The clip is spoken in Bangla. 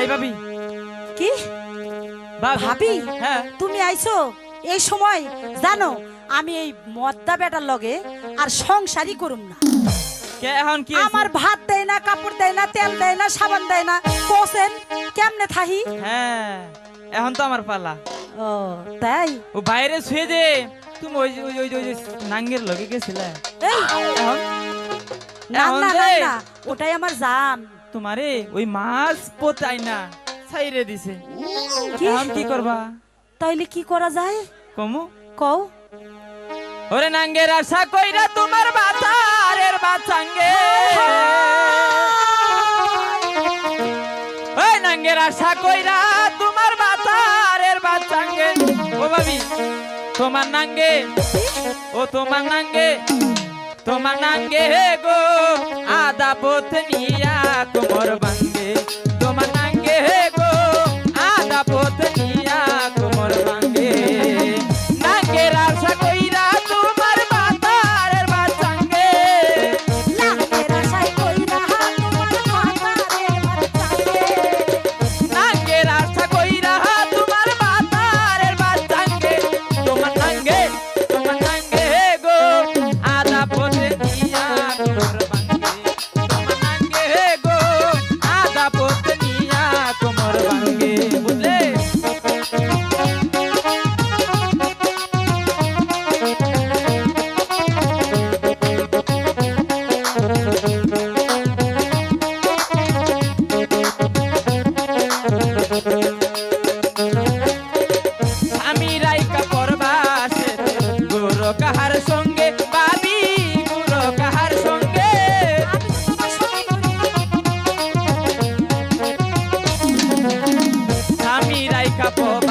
এই ভাবি। কি? ভাবি। হ্যাঁ। তুমি আইছো? এই সময় জানো আমি এই মদ্দা বেটার লগে আর সংসারই করুম না। কে এখন কি আমার ভাত দেয় না কাপড় দেয় না তেল দেয় না সাবান দেয় না। কোসেন কেমনে থাহি? হ্যাঁ এখন তো আমার পালা। ও তাই? ও বাইরে শুয়ে দে। তুমি ওই ওই ওই ওই নাঙ্গের লগে গেছিলে। এই! এখন? না না, না ওটাই আমার জান। তোমারে ওই মাছ পোতাই না ছাইরে দিছে। কি? এখন কি করবা? তাইলে কি করা যায়? কমু। কও। ওরে নাঙ্গের আশা কইরা তোমার বাতারের বাচাঙ্গে ওই নাঙ্গের আশা কইরা তোমার বাতারের বাচাঙ্গে ও ভাবি তোমার নাঙ্গে ও তোমার নাঙ্গে। তোমার নাঙ্গে গো আদা পথ নিয়া কোমর বাঙ্গে আমি রাইকা পরবাসে